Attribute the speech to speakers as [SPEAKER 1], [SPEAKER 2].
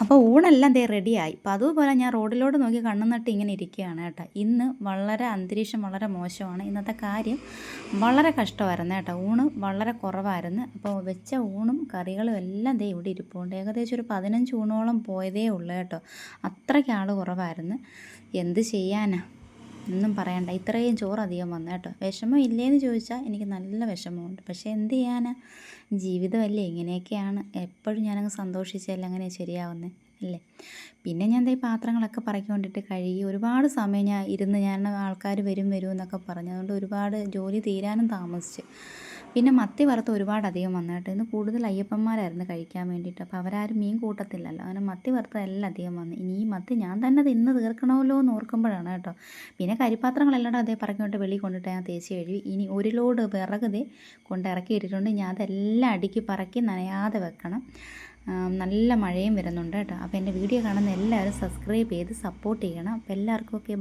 [SPEAKER 1] അപ്പോൾ ഊണെല്ലാം ദേ റെഡിയായി. അപ്പോൾ അതുപോലെ ഞാൻ റോഡിലോട്ട് നോക്കി കണ്ണു ഇങ്ങനെ ഇരിക്കുകയാണ് കേട്ടോ. ഇന്ന് വളരെ അന്തരീക്ഷം വളരെ മോശമാണ്. ഇന്നത്തെ കാര്യം വളരെ കഷ്ടമായിരുന്നു കേട്ടോ. ഊണ് വളരെ കുറവായിരുന്നു. അപ്പോൾ വെച്ച ഊണും കറികളും എല്ലാം ദേ ഇവിടെ ഇരിപ്പുണ്ട്. ഏകദേശം ഒരു പതിനഞ്ച് ഊണോളം പോയതേ ഉള്ളൂ കേട്ടോ. അത്രയ്ക്ക് ആൾ കുറവായിരുന്നു. എന്ത് ചെയ്യാനാ? ഒന്നും പറയണ്ട. ഇത്രയും ചോറ് അധികം വന്നു കേട്ടോ. വിഷമം ഇല്ലേന്ന് ചോദിച്ചാൽ എനിക്ക് നല്ല വിഷമമുണ്ട്. പക്ഷേ എന്ത് ചെയ്യാനാ? ജീവിതമല്ലേ ഇങ്ങനെയൊക്കെയാണ്. എപ്പോഴും ഞാനങ്ങ് സന്തോഷിച്ചല്ല അങ്ങനെ ശരിയാവുന്നത് അല്ലേ? പിന്നെ ഞാൻ ഈ പാത്രങ്ങളൊക്കെ പറക്കൊണ്ടിട്ട് കഴുകി ഒരുപാട് സമയം ഞാൻ ഇരുന്ന് ഞാൻ ആൾക്കാർ വരും വരും എന്നൊക്കെ പറഞ്ഞു അതുകൊണ്ട് ഒരുപാട് ജോലി തീരാനും താമസിച്ച്. പിന്നെ മത്തി വറുത്ത് ഒരുപാട് അധികം വന്നിട്ട് ഇന്ന് കൂടുതൽ അയ്യപ്പന്മാരായിരുന്നു കഴിക്കാൻ വേണ്ടിയിട്ട്. അപ്പോൾ അവരാരും മീൻ കൂട്ടത്തില്ലല്ലോ. അങ്ങനെ മത്തി വറുത്തതെല്ലാം അധികം വന്നു. ഇനി ഈ മത്തി ഞാൻ തന്നെ തിന്ന് തീർക്കണമല്ലോ എന്ന് ഓർക്കുമ്പോഴാണ് കേട്ടോ. പിന്നെ കരിപ്പാത്രങ്ങളെല്ലാം അതേ പറഞ്ഞുകൊണ്ട് വെളിയിൽ കൊണ്ടിട്ട് ഞാൻ തേച്ച് കഴുകി. ഇനി ഒരു ലോഡ് വിറക് ദേ കൊണ്ട് ഇറക്കി ഇട്ടിട്ടുണ്ട്. ഞാൻ അതെല്ലാം അടുക്കി പറക്കി നനയാതെ വെക്കണം. നല്ല മഴയും വരുന്നുണ്ട് കേട്ടോ. അപ്പോൾ എന്റെ വീഡിയോ കാണുന്ന എല്ലാവരും സബ്സ്ക്രൈബ് ചെയ്ത് സപ്പോർട്ട് ചെയ്യണം. അപ്പോൾ എല്ലാവർക്കും ഓക്കെ